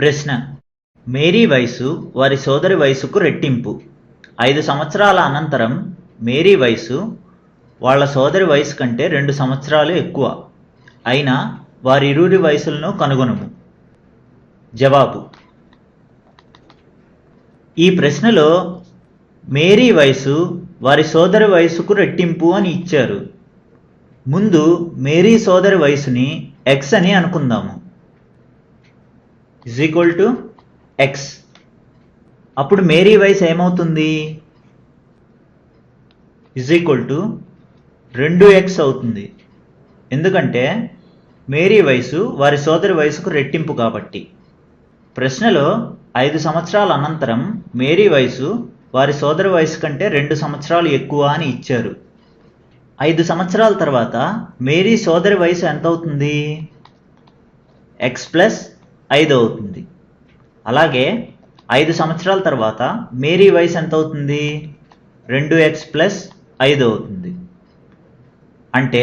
ప్రశ్న. మేరీ వయసు వారి సోదరి వయసుకు రెట్టింపు. ఐదు సంవత్సరాల అనంతరం మేరీ వయసు వాళ్ళ సోదరి వయసు కంటే రెండు సంవత్సరాలు ఎక్కువ. అయినా వారిరువురి వయసులను కనుగొనుము. జవాబు. ఈ ప్రశ్నలో మేరీ వయసు వారి సోదరి వయసుకు రెట్టింపు అని ఇచ్చారు. ముందు మేరీ సోదరి వయసుని ఎక్స్ అని అనుకుందాము. ఇజ్ ఈక్వల్ టు ఎక్స్ అప్పుడు మేరీ వయసు ఏమవుతుంది? ఇజ్ ఈక్వల్ టు రెండు ఎక్స్ అవుతుంది. ఎందుకంటే మేరీ వయసు వారి సోదరి వయసుకు రెట్టింపు కాబట్టి. ప్రశ్నలో ఐదు సంవత్సరాల అనంతరం మేరీ వయసు వారి సోదరి వయసు కంటే రెండు సంవత్సరాలు ఎక్కువ అని ఇచ్చారు. ఐదు సంవత్సరాల తర్వాత మేరీ సోదరి వయసు ఎంత అవుతుంది ఎక్స్ ప్లస్ ఐదు అవుతుంది. అలాగే ఐదు సంవత్సరాల తర్వాత మేరీ వయసు ఎంత అవుతుంది? రెండు ఎక్స్ ప్లస్ ఐదు అవుతుంది. అంటే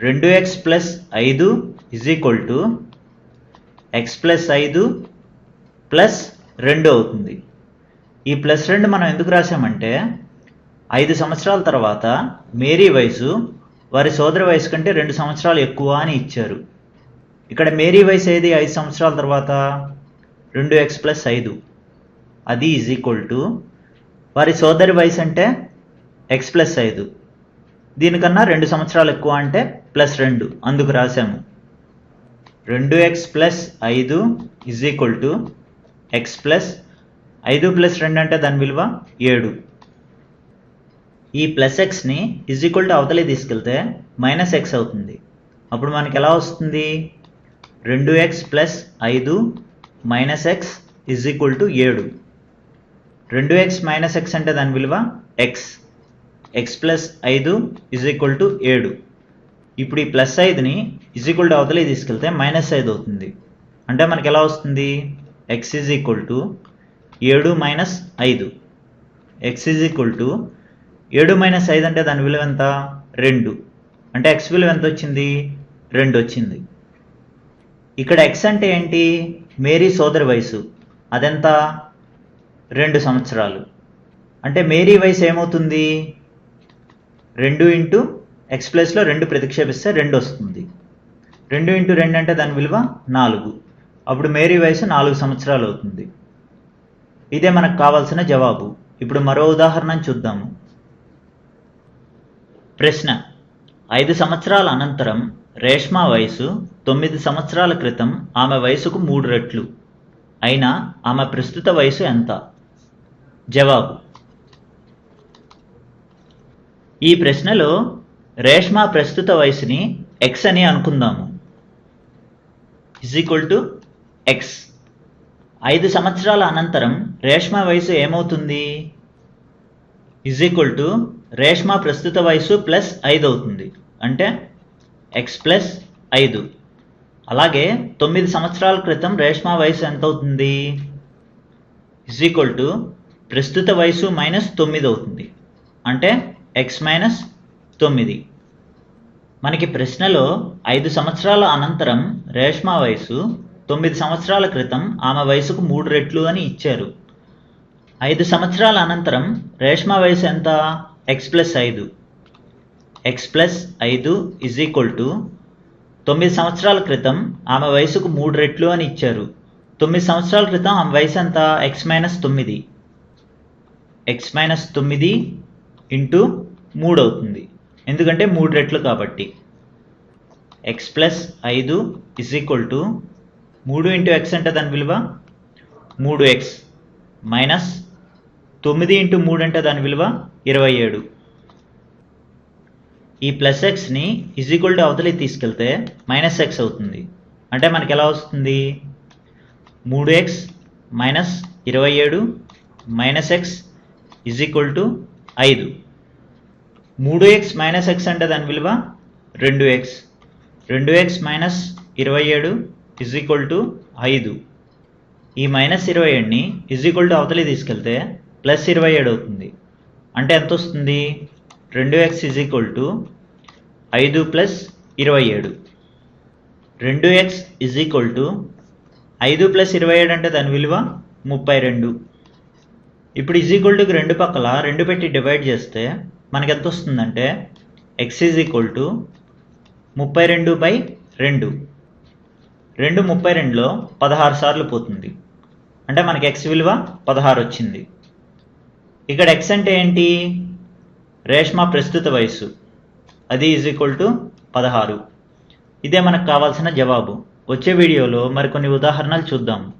రెండు ఎక్స్ ప్లస్ ఐదు is equal to X plus ఐదు ప్లస్ రెండు అవుతుంది. ఈ ప్లస్ రెండు మనం ఎందుకు రాసామంటే ఐదు సంవత్సరాల తర్వాత మేరీ వయసు వారి సోదరి వయసు కంటే రెండు సంవత్సరాలు ఎక్కువ అని ఇచ్చారు. ఇక్కడ మేరీ వయసు ఏది? ఐదు సంవత్సరాల తర్వాత రెండు ఎక్స్ ప్లస్ ఐదు. అది ఈజ్ ఈక్వల్ టు వారి సోదరి వయసు అంటే ఎక్స్ ప్లస్ ఐదు. దీనికన్నా రెండు సంవత్సరాలు ఎక్కువ అంటే ప్లస్ రెండు. అందుకు రాశాము. రెండు ఎక్స్ ప్లస్ ఐదు is equal to x plus ఐదు ప్లస్ రెండు అంటే దాని విలువ ఏడు. ఈ ప్లస్ ఎక్స్ని ఇజ్ ఈక్వల్ టు అవతలి తీసుకెళ్తే మైనస్ ఎక్స్ అవుతుంది. అప్పుడు మనకి ఎలా వస్తుంది? రెండు ఎక్స్ ప్లస్ ఐదు minus x is equal to ఏడు. రెండు ఎక్స్ మైనస్ ఎక్స్ అంటే దాని విలువ ఎక్స్ ఎక్స్ ప్లస్ ఐదు ఇజ్ ఈక్వల్ టు ఏడు. ఇప్పుడు ఈ ప్లస్ ఐదుని ఇజ్ ఈక్వల్ టు అవతలి తీసుకెళ్తే మైనస్ ఐదు అవుతుంది. అంటే మనకి ఎలా వస్తుంది? ఎక్స్ ఈజ్ ఈక్వల్ టు ఏడు మైనస్ ఐదు. ఎక్స్ ఈజ్ ఈక్వల్ టు ఏడు మైనస్ ఐదు అంటే దాని విలువ ఎంత? రెండు. అంటే ఎక్స్ విలువ ఎంత వచ్చింది? రెండు వచ్చింది. ఇక్కడ ఎక్స్ అంటే ఏంటి? మేరీ సోదరి వయసు. అదెంత? రెండు సంవత్సరాలు. అంటే మేరీ వయసు ఏమవుతుంది? రెండు ఇంటూ ఎక్స్ ప్లస్లో రెండు ప్రతిక్షేపిస్తే రెండు వస్తుంది. రెండు ఇంటూ రెండు అంటే దాని విలువ నాలుగు. అప్పుడు మేరీ వయసు నాలుగు సంవత్సరాలు అవుతుంది. ఇదే మనకు కావాల్సిన జవాబు. ఇప్పుడు మరో ఉదాహరణ చూద్దాము. ప్రశ్న. ఐదు సంవత్సరాల అనంతరం రేష్మా వయసు తొమ్మిది సంవత్సరాల క్రితం ఆమె వయసుకు మూడు రెట్లు. అయినా ఆమె ప్రస్తుత వయసు ఎంత? జవాబు. ఈ ప్రశ్నలో రేష్మా ప్రస్తుత వయసుని ఎక్స్ అని అనుకుందాము. ఇజ్ ఈక్వల్ టు ఎక్స్ ఐదు సంవత్సరాల అనంతరం రేష్మా వయసు ఏమవుతుంది? ఇజ్ ఈక్వల్ టు రేష్మా ప్రస్తుత వయసు ప్లస్ ఐదు అవుతుంది. అంటే ఎక్స్ ప్లస్ ఐదు. అలాగే తొమ్మిది సంవత్సరాల క్రితం రేష్మా వయసు ఎంత అవుతుంది ఇజ్ ఈక్వల్ టు ప్రస్తుత వయసు మైనస్ తొమ్మిది అవుతుంది. అంటే ఎక్స్ మైనస్ తొమ్మిది. మనకి ప్రశ్నలో ఐదు సంవత్సరాల అనంతరం రేష్మా వయసు తొమ్మిది సంవత్సరాల క్రితం ఆమె వయసుకు మూడు రెట్లు అని ఇచ్చారు. ఐదు సంవత్సరాల అనంతరం రేష్మా వయసు ఎంత? ఎక్స్ ప్లస్ ఐదు. ఎక్స్ ప్లస్ ఐదు ఇజ్ ఈక్వల్ టు తొమ్మిది సంవత్సరాల క్రితం ఆమె వయసుకు మూడు రెట్లు అని ఇచ్చారు. తొమ్మిది సంవత్సరాల క్రితం ఆమె వయసు ఎంత? ఎక్స్ మైనస్ తొమ్మిది. ఎక్స్ మైనస్ తొమ్మిది ఇంటూ మూడు అవుతుంది. ఎందుకంటే మూడు రెట్లు కాబట్టి. ఎక్స్ ప్లస్ ఐదు ఇజ్ ఈక్వల్ టు మూడు ఇంటూ ఎక్స్ అంటే దాని విలువ? మూడు ఎక్స్ మైనస్ తొమ్మిది ఇంటూ మూడు అంటే దాని విలువ? ఇరవై ఏడు. ఈ ప్లస్ ఎక్స్ని ఇజ్ ఈక్వల్ టు అవతలి తీసుకెళ్తే మైనస్ ఎక్స్ అవుతుంది. అంటే మనకి ఎలా వస్తుంది? మూడు ఎక్స్ మైనస్ ఇరవై ఏడు minus X is equal equal to ఐదు. మూడు ఎక్స్ మైనస్ ఎక్స్ అంటే దాని విలువ రెండు ఎక్స్ రెండు ఎక్స్ మైనస్ ఇరవై ఏడు ఇజ్ ఈక్వల్ టు ఐదు. ఈ మైనస్ ఇరవై ఏడుని ఇజ్ ఈక్వల్ టు అవతలి తీసుకెళ్తే ప్లస్ ఇరవై ఏడు అవుతుంది. అంటే ఎంత వస్తుంది? రెండు ఎక్స్ ఇజ్ ఈక్వల్ టు ఐదు ప్లస్ ఇరవై ఏడు. రెండు ఎక్స్ ఇజ్ ఈక్వల్ టు ఐదు ప్లస్ ఇరవై ఏడు అంటే దాని విలువ ముప్పై రెండు. ఇప్పుడు ఈజ్ ఈక్వల్ టుకి రెండు పక్కల రెండు పెట్టి డివైడ్ చేస్తే మనకి ఎంత వస్తుందంటే ఎక్స్ ఈజ్ ఈక్వల్ టు ముప్పై రెండు బై రెండు. రెండు ముప్పై రెండులో పదహారు సార్లు పోతుంది. అంటే మనకి ఎక్స్ విలువ పదహారు వచ్చింది. ఇక్కడ ఎక్స్ అంటే ఏంటి? రేష్మా ప్రస్తుత వయస్సు. అది ఈజ్ ఈక్వల్ టు పదహారు. ఇదే మనకు కావాల్సిన జవాబు. వచ్చే వీడియోలో మరికొన్ని ఉదాహరణలు చూద్దాం.